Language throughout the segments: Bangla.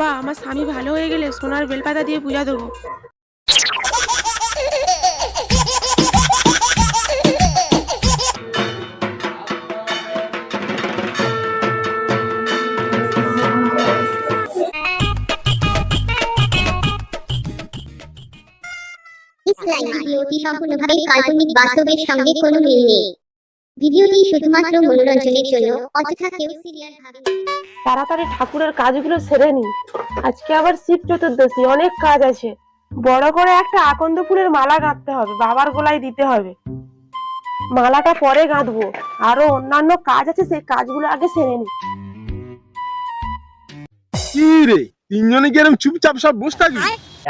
বাবা, আমার স্বামী ভালো হয়ে গেলে সোনার বেলপাতা দিয়ে পূজা দেবো ভিডিওটি সম্পূর্ণভাবে কাল্পনিক বাস্তবের সঙ্গে কোনো মিল নেই ভিডিওটি শুধুমাত্র মনোরঞ্জনের জন্য, অযথা কেউ সিরিয়াল ভাবে। তাড়াতাড়ি ঠাকুরের কাজগুলো সেরে নি। আজকে আবার শিব চতুর্দশী অনেক কাজ আছে। বড় করে একটা আকন্দ ফুলের মালা গাঁথতে হবে বাবার গলায় দিতে হবে। মালাটা পরে গাঁথবো আরও অন্যান্য কাজ আছে সেই কাজগুলো আগে সেরে নি। কি রে তিনজনে কি এরকম চুপচাপ সব বসে থাকবি?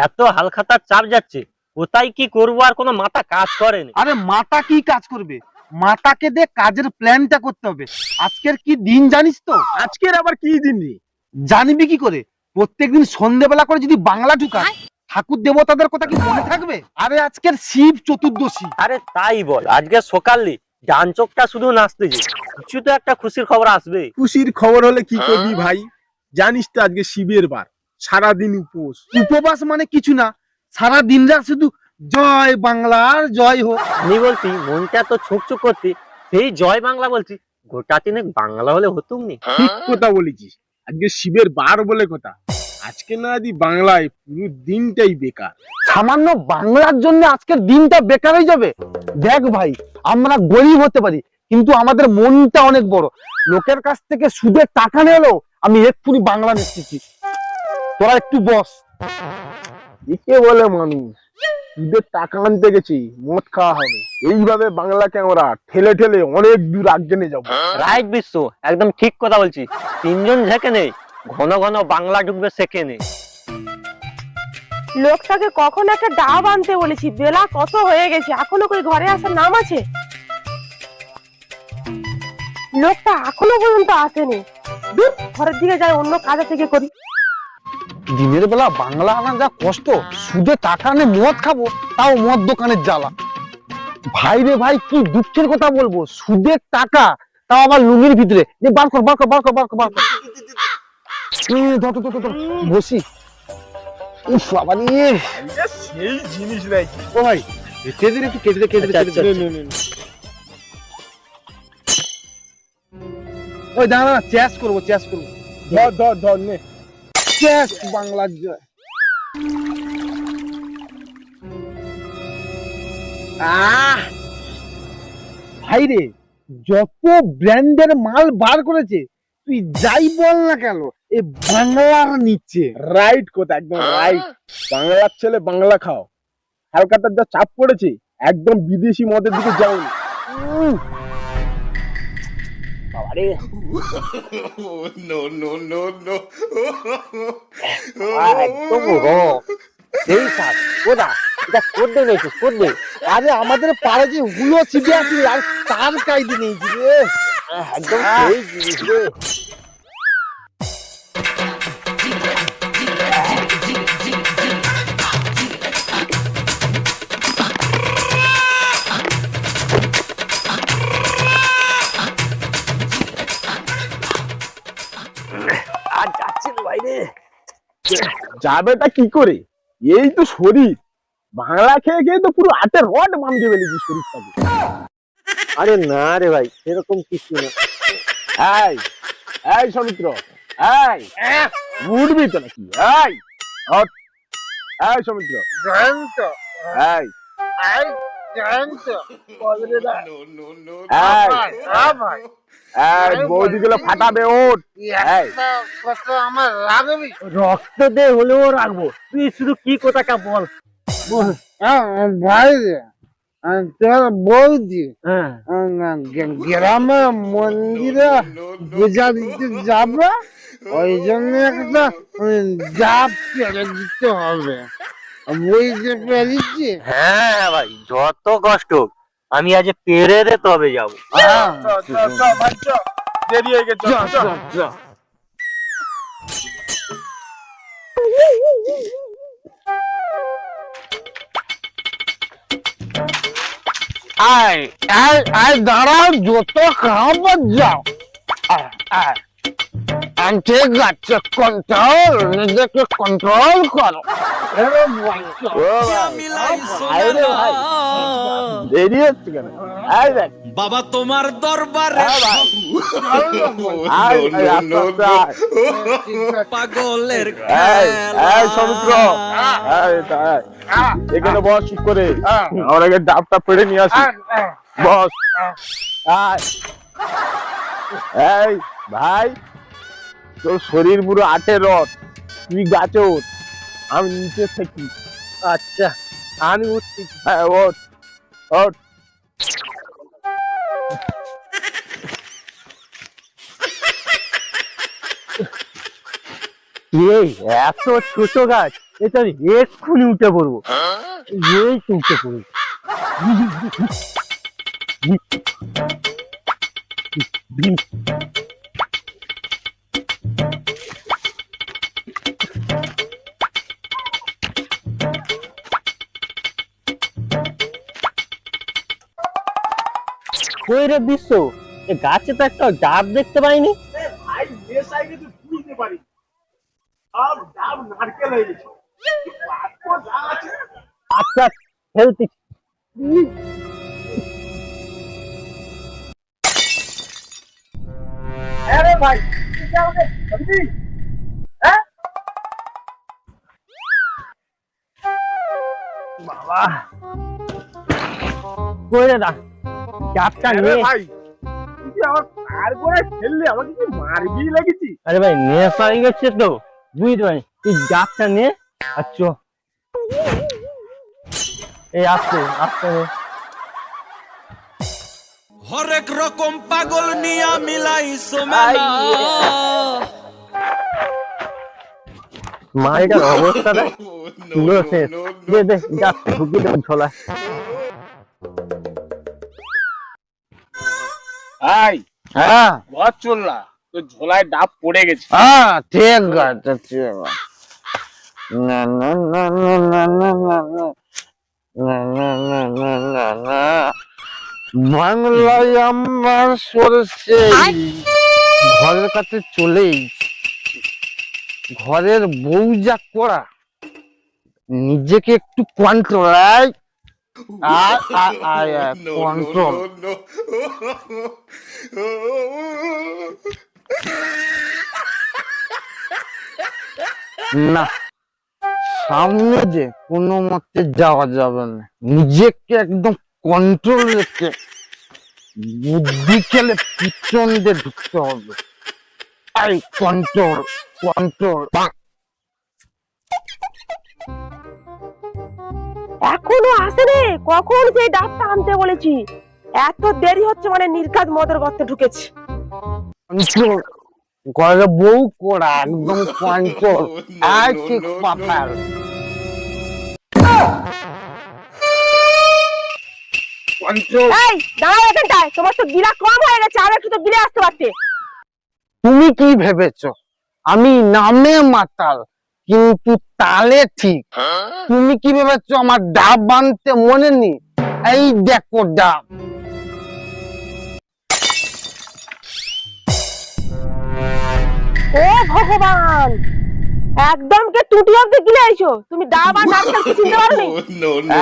এত হালখাতার চাপ যাচ্ছে কোথায় কি করব আর কোনো মাথা কাজ করেনি। আরে মাতা কি কাজ করবে? মাতাকে দিয়ে কাজের প্ল্যানটা করতে হবে। আজকের কি দিন জানিস তো? আজকের আবার কি দিন রে? জানিবি কি করে? প্রত্যেকদিন সন্ধ্যেবেলা করে যদি বাংলা ঢুকা ঠাকুর দেবতাদের কথা কি মনে থাকবে? আরে আজকের শিব চতুর্দশী। আরে তাই বল আজকে সকালে ডান চোখটা শুধু নাচতেছে কিছু তো একটা খুশির খবর আসবে। খুশির খবর হলে কি করবি ভাই? জানিস তো আজকে শিবের বার সারাদিন উপোস। উপবাস মানে কিছু না সারা দিন রাত শুধু জয় বাংলার জয় হোক। আমি বলছি মনটা তো ছুকছুক করতে সেই জয় বাংলা বলছি গোটা তিনেক বাংলা হলে হতুম নি? ঠিক কথা বলেছিস। আজকে শিবের বার বলে কথা। আজকে না যদি বাংলায় পুরো দিনটাই বেকার। সামান্য বাংলার জন্য আজকের দিনটা বেকার হয়ে যাবে? দেখ ভাই আমরা গরিব হতে পারি কিন্তু আমাদের মনটা অনেক বড়। লোকের কাছ থেকে সুদে টাকা নিলেও আমি এক্ষুনি বাংলা নিচ্ছি তোরা একটু বস। একে বলে মানুষ? সুদের টাকা আনতে গেছি মদ খাওয়া হবে। এইভাবে বাংলাকে আমরা ঠেলে ঠেলে অনেক দূর আগে নিয়ে যাব। রাইট বিশ্ব একদম ঠিক কথা বলছি তিনজন ঝেঁকে নেই ঘন ঘন বাংলা ঢুকবে শেখে নেই। লোকটাকে কখন একটা ডাব আনতে বলেছি বেলা কত হয়ে গেছে এখনও কই ঘরে আসার নাম আছে? লোকটা এখনও পর্যন্ত আসেনি। ধুর, ঘরের দিকে যাই অন্য কাজের থেকে করি। দিনের বেলা বাংলা আনা যা কষ্ট সুদে টাকা নিয়ে মদ খাব তাও মদ দোকানের জ্বালা। ভাই রে ভাই কি দুঃখের কথা বলব? সুদের টাকা তাও আবার লুঙ্গির ভিতরে। নে বার কর বার কর বার কর বার কর বার কর। ধর, ধর, ধর, ধর, ধর, বসি। উফ বাবা রে। সেই জিনিস ও ভাই কেটে দে একটু কেটে দে কেটে দে আচ্ছা, আচ্ছা, নে, নে, নে। ওই দাঁড়া চ্যাস করব চ্যাস করব। ধর ধর ধর নে। চ্যাস বাংলার জয়। আহ! ভাই যত ব্র্যান্ডের মাল বার করেছে তুই যাই বল না কেন এ বাংলার নিচ্ছে রাইট কথা একদম রাইট বাংলার ছেলে বাংলা খাও। হালকাতার যা চাপ পড়েছে একদম বিদেশি মদের দিকে যাও উম, no, no, no, no. আহ, একদম রক সেই সাত কোদা এটা করতে নিয়েছিস করতে আরে আমাদের পাড়ে যে হুলো ছিটে আছে আর তার কাইদি নেই। রে একদম সেই জিনিস রে যাবেটা কি করে এই তো শরীর বাংলা খেয়ে খেয়ে তো পুরো হাতে রড বাঁধে ফেলেছি শরীরটাকে আরে না রে ভাই সেরকম কিছু না এই এই সমিত্র এই উঠবি তো নাকি এই। এই সমিত্র এই No, no, no, এই এই বৌদি গুলো ফাটাবে ওঠ। এই। রক্ত দে হলেও রাখব তুই শুধু কি কথাটা বল? ভাই তোর বৌদি। হ্যাঁ। গ্রামে মন্দিরে পূজা দিতে যাবে ওই জন্য একটা জাপ ফেলে দিতে হবে। বুঝতে পেরেছি হ্যাঁ ভাই যত কষ্ট। হোক, আমি আজ পেরে রে তবে যাব। দেরি হয়ে গেছে। আয় আয় আয় দাঁড়াও যত খাবার যাও। আয়, আয়, কান্টে গাচ্ছে কন্ট্রোল নিজেকে কন্ট্রোল করো। বাবা তোমার দরবারে পাগলের সমুদ্র। এখানে বস ঠিক করে। আমার আগে ডাবটা পেড়ে নিয়ে আসি। বস। এই ভাই। তোর শরীর পুরো আটে রথ তুই গাছে ওঠ আমি নিচে থাকি। আচ্ছা আমি উঠছি। হ্যাঁ ওঠ ওঠ। এই এত ছোট গাছ এটা আমি এক্ষুনি উঠে পড়ব। এই তো উঠে পড়ব। কই কইরে দিচ্ছ এ গাছে তো একটা ডাব দেখতে পাইনি? ভাই যে সাইডে বুঝতে পারি সব ডাব নারকেল হয়ে গেছে। আচ্ছা ফেলতি। হ্যাঁ আরে ভাই তুই আমাকে বুঝলি হ্যাঁ? বাবা। কইরে দা আরে নিয়ে ভাই তুই আমার পার করে ফেললে আমাকে কি মারবি লেগেছি? আরে ভাই হয়ে গেছে তো। বুঝতে পারি তুই নে আচ্ছা। এই আসতে আসতে হরেক রকম পাগল নিয়া মিলাই মেলা মাইটার অবস্থাটা পুরো শেষ। দে দে যা ঢুকিয়ে দেবো ঝোলা। ভাই হ্যাঁ বস চল না তোর ঝোলায় ডাব পড়ে গেছে হ্যাঁ ঠিক আছে ঠিক না না না না না না না না না না না না না না বাংলায় আমার সরষে ঘরের কাছে চলেই ঘরের বউ যা করা নিজেকে একটু কন্ট্রোল আয় আয় আয় আয় No, no, control no, no. না সামনে যে কোনো মতে যাওয়া যাবে না। নিজেকে একদম কন্ট্রোল রেখে বুদ্ধি খেলে পিছন দিয়ে ঢুকতে হবে। আই কন্ট্রোল কন্ট্রোল এখনও আসেনি কখন সেই ডাবটা আনতে বলেছি? এত দেরি হচ্ছে মানে নির্ঘাত মদের গর্তে ঢুকেছে। ঘরে বউ করা একদম কন্ট্রোল ঠিক. পাপার। এই দাঁড়াও এখানটায়। তোমার তো গিলা কম হয়ে গেছে আর একটু তো গিলে আসতে পারতে। তুমি কি ভেবেছো? আমি নামে মাতাল। কিন্তু তালে ঠিক। তুমি কি ভেবেছো আমার ডাব বানতে মনে নেই? এই দেখো ডাব। ও ভগবান! একদম কে টুটি অব্দি গিলে আইছো? তুমি ডাব আর ডাক্তার চিনতে পারোনি.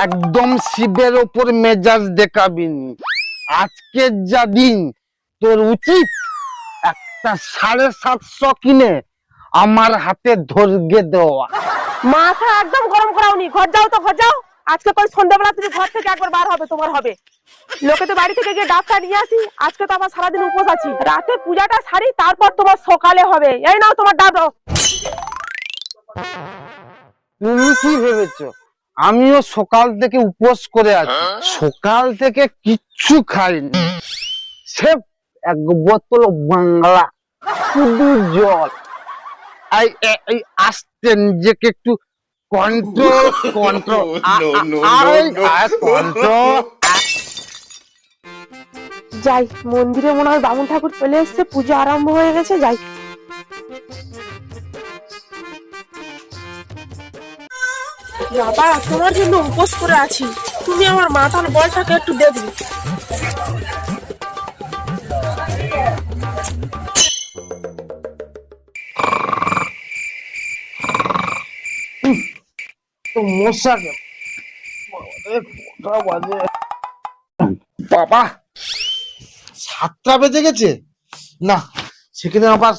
একদম শিবের ওপর মেজাজ দেখাবিনি আজকে যা দিন তোর উচিত একটা সাড়ে সাতশো কিনে আমার হাতে ধরগে দেওয়া। মাথা একদম গরম করাওনি। ঘর যাও তো ঘর যাও। আজকে কই সন্ধ্যাবেলা তুমি ঘর থেকে একবার বার হবে তোমার হবে। লোকে তো বাড়ি থেকে গিয়ে ডাক্তার নিয়ে আসি। আজকে তো আবার সারাদিন উপোস আছি। রাতে পূজাটা সারি তারপর তোমার সকালে হবে। এই নাও তোমার ডাব। তুমি কি ভেবেছো? আমিও সকাল থেকে উপোস করে আছি। সকাল থেকে কিচ্ছু খাইনি। সে এক বোতল বাংলা। শুধু জল। এই এ- এই আসতে নিজেকে একটু কন্ট্রোল. কন্ট্রোল যাই মন্দিরে মনে হয় বামুন ঠাকুর চলে এসেছে পুজো আরম্ভ হয়ে গেছে যাই। বাবা তোমার জন্য উপোস করে আছি। তুমি আমার মাথার বলটাকে একটু দেখবে। মশা কটা বাবা, সাতটা বেজে গেছে। না, সেখানে আবার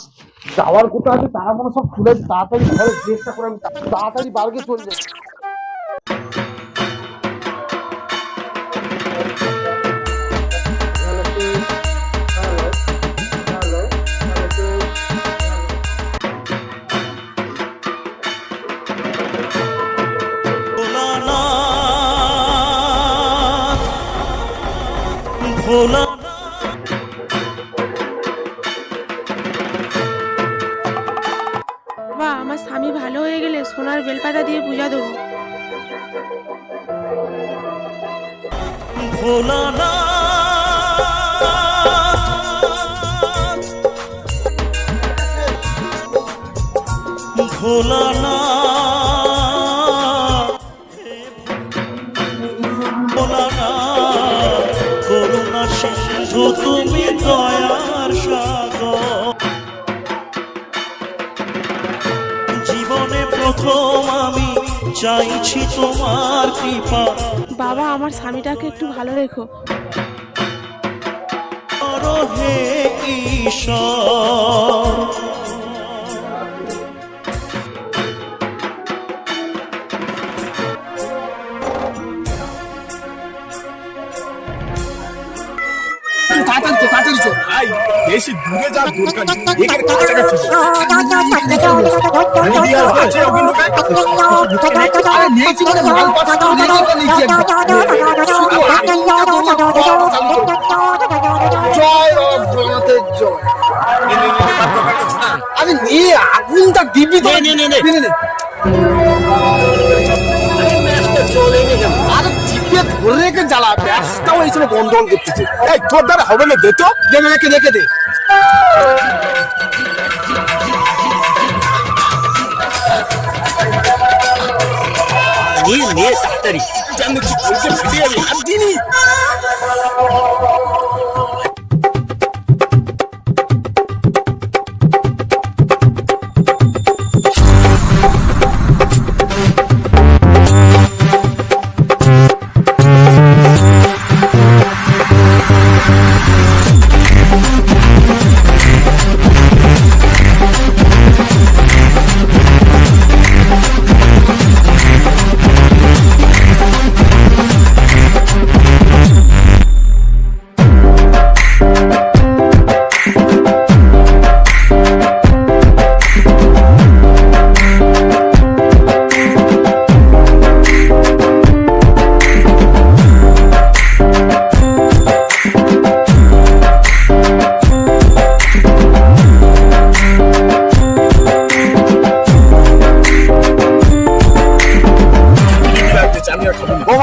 যাওয়ার কোথা আছে, তারা মনে সব খুলে তাড়াতাড়ি ঘরে চেষ্টা করে আমি তাড়াতাড়ি বাড়িতে চলে যাই বেলপাতা দিয়ে পূজা দেবো। ভোলানা ভোলানাথ। প্রথম আমি চাইছি তোমার কৃপা। বাবা আমার স্বামীটাকে একটু ভালো রেখো। হে ঈশ্বর তাড়াতাড়ি চো, তাড়াতাড়ি চো। বেশি দূরে যাওয়ার দরকার এখানে কাছাকাছি আছে ওখানে আরে নিয়েছি মানে মাল পাস করে নিয়েছি। জয় জগন্নাথের জয় আরে নিয়ে আগুনটা দিবি তো নে, নে, নে, নে। নে, নে। আরে জিপে ধরে রেখে জ্বালা ব্যাসটাও এই সময় করতেছে। এই, তোর দ্বারা হবে না, দে তো। রেখে রেখে রেখে দে। নিয়ে নিয়ে তাড়াতাড়ি। জানি কি বলছে ফিরে আমি আর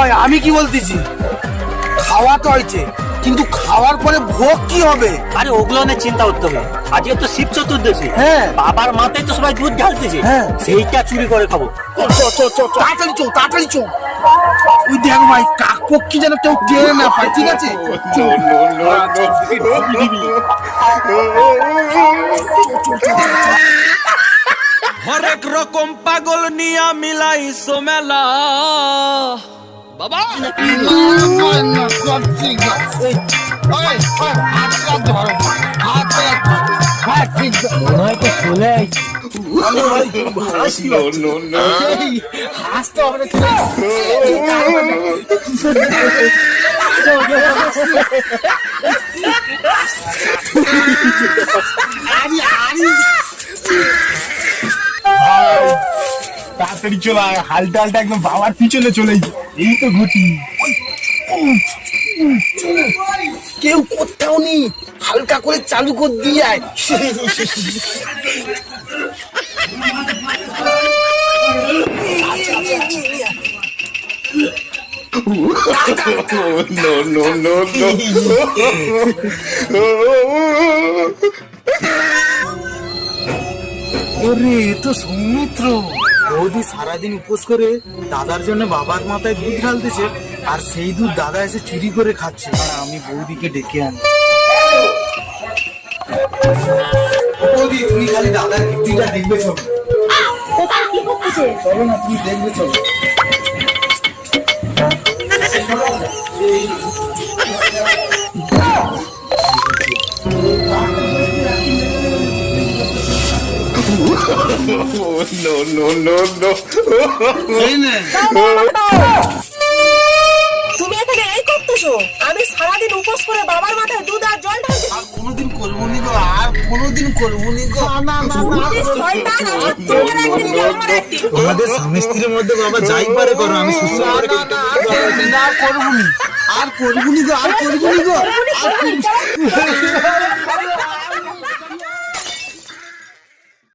ভাই আমি কি বলতেছি খাওয়া তো হয়েছে কিন্তু খাওয়ার পরে ভোগ কি হবে আরে ওগুলো নিয়ে চিন্তা করতে হবে আজকে তো শিব চতুর্দশী হ্যাঁ। বাবার মাথায় তো সবাই দুধ ঢালতেছে হ্যাঁ। সেইটা চুরি করে খাব তাড়াতাড়ি চো তাড়াতাড়ি চো ওই দেখ ভাই কাক পক্ষী যেন কেউ টেনে না পায় ঠিক আছে হরেক রকম পাগল নিয়া মিলাইছো মেলা তাড়াতাড়ি চলে হালটা হালটা একদম বাবার পিছনে চলে যা। এই তো ঘটি। কেউ কোথাও নেই হালকা করে চালু করে দিয়ে আয়। No, no, no, no. ওরে তো সৌমিত্র। বৌদি সারাদিন উপোস করে দাদার জন্য বাবার মাথায় দুধ ঢালতেছে আর সেই দুধ দাদা এসে চুরি করে খাচ্ছে। আর আমি বৌদিকে ডেকে আনি। বৌদি তুমি খালি দাদার কীর্তিটা দেখবে চলো। চলো না তুমি দেখবে চলো। No, no, no, no. তুমি এখানে এই করতেছো আমি সারাদিন উপোস করে বাবার মাথায় দুধ আর জল ঢালছি আর কোনোদিন করব নি গো আর কোনোদিন করব নি গো তুমি শয়তান, আমার তোমার একদিন কি আমার একদিন। আমাদের স্বামী স্ত্রীর মধ্যে বাবা যাই পারে করো আমি সুস্থ করে না করব নি আর করব নি গো আর করব নি গো আর করব নি।